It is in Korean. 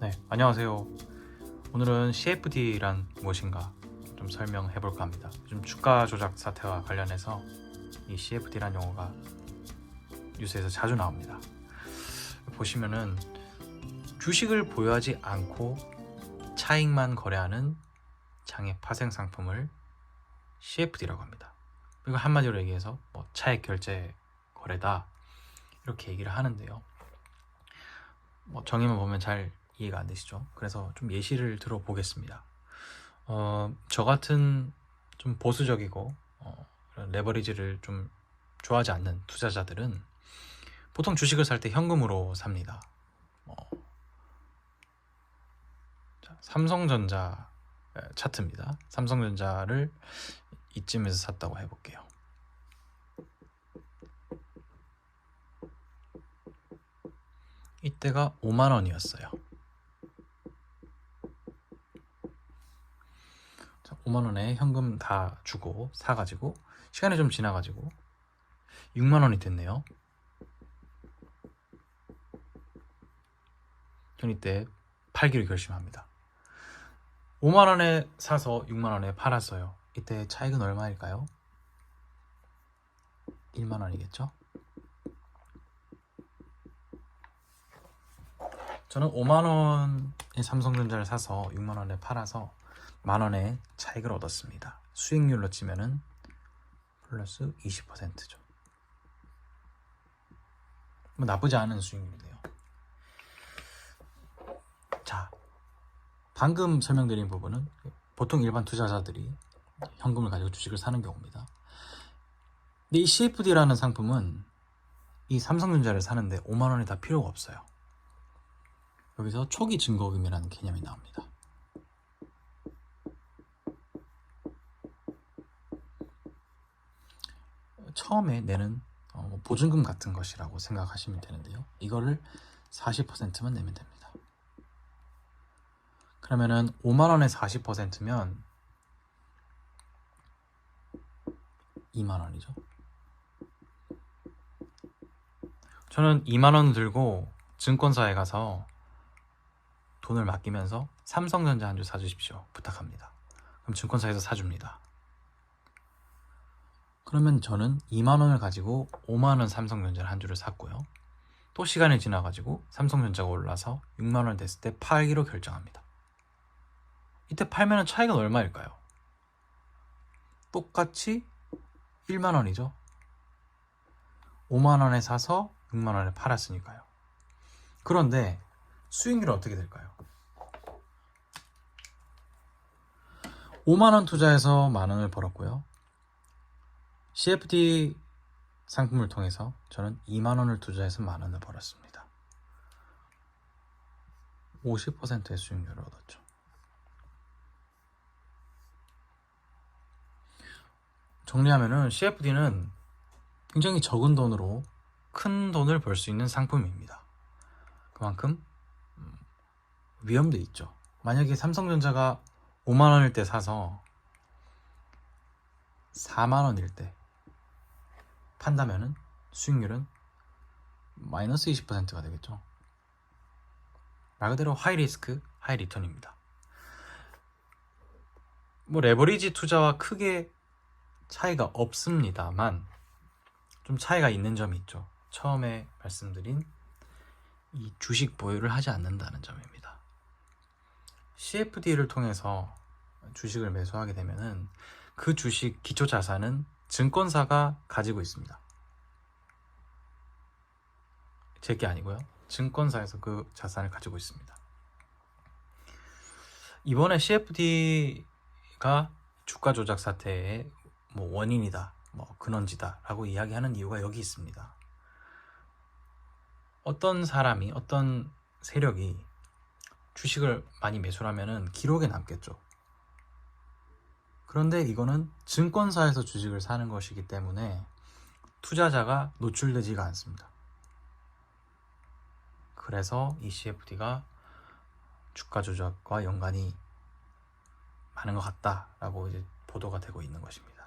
네, 안녕하세요. 오늘은 CFD란 무엇인가 좀 설명해 볼까 합니다. 요즘 주가 조작 사태와 관련해서 이 CFD란 용어가 뉴스에서 자주 나옵니다. 보시면은 주식을 보유하지 않고 차익만 거래하는 장애 파생 상품을 CFD라고 합니다. 이거 한마디로 얘기해서 뭐 차익 결제 거래다 이렇게 얘기를 하는데요. 뭐 정의만 보면 잘 이해가 안 되시죠? 그래서 좀 예시를 들어보겠습니다. 어, 저 같은 좀 보수적이고 어, 레버리지를 좀 좋아하지 않는 투자자들은 보통 주식을 살 때 현금으로 삽니다. 어, 자, 삼성전자 에, 차트입니다. 삼성전자를 이쯤에서 샀다고 해볼게요. 이때가 5만 원이었어요. 5만 원에 현금 다 주고 사가지고 시간이 좀 지나가지고 6만 원이 됐네요. 전 이때 팔기로 결심합니다. 5만 원에 사서 6만 원에 팔았어요. 이때 차익은 얼마일까요? 1만 원이겠죠? 저는 5만 원의 삼성전자를 사서 6만 원에 팔아서 만 원의 차익을 얻었습니다. 수익률로 치면은 플러스 20%죠. 뭐 나쁘지 않은 수익률이네요. 자, 방금 설명드린 부분은 보통 일반 투자자들이 현금을 가지고 주식을 사는 경우입니다. 근데 이 CFD라는 상품은 이 삼성전자를 사는데 5만 원이 다 필요가 없어요. 여기서 초기 증거금이라는 개념이 나옵니다. 처음에 내는 어, 뭐 보증금 같은 것이라고 생각하시면 되는데요. 이거를 40%만 내면 됩니다. 그러면은 5만 원에 40%면 2만 원이죠. 저는 2만 원 들고 증권사에 가서 돈을 맡기면서 삼성전자 한 주 사주십시오. 부탁합니다. 그럼 증권사에서 사줍니다. 그러면 저는 2만 원을 가지고 5만 원 삼성전자를 한 주를 샀고요. 또 시간이 지나가지고 삼성전자가 올라서 6만 원 됐을 때 팔기로 결정합니다. 이때 팔면 차이가 얼마일까요? 똑같이 1만 원이죠. 5만 원에 사서 6만 원에 팔았으니까요. 그런데 수익률은 어떻게 될까요? 5만 원 투자해서 만 원을 벌었고요. CFD 상품을 통해서 저는 2만 원을 투자해서 만 원을 벌었습니다. 50%의 수익률을 얻었죠. 정리하면은 CFD는 굉장히 적은 돈으로 큰 돈을 벌 수 있는 상품입니다. 그만큼 음, 위험도 있죠. 만약에 삼성전자가 5만 원일 때 사서 4만 원일 때 판다면은 수익률은 마이너스 20%가 되겠죠. 말 그대로 하이 리스크, 하이 리턴입니다. 뭐 레버리지 투자와 크게 차이가 없습니다만 좀 차이가 있는 점이 있죠. 처음에 말씀드린 이 주식 보유를 하지 않는다는 점입니다. CFD를 통해서 주식을 매수하게 되면은 그 주식 기초 자산은 증권사가 가지고 있습니다. 제게 아니고요. 증권사에서 그 자산을 가지고 있습니다. 이번에 CFD가 주가 조작 사태의 뭐 원인이다, 뭐 근원지다라고 이야기하는 이유가 여기 있습니다. 어떤 사람이 어떤 세력이 주식을 많이 매수하면은 기록에 남겠죠. 그런데 이거는 증권사에서 주식을 사는 것이기 때문에 투자자가 노출되지가 않습니다. 그래서 이 CFD가 주가 조작과 연관이 많은 것 같다라고 이제 보도가 되고 있는 것입니다.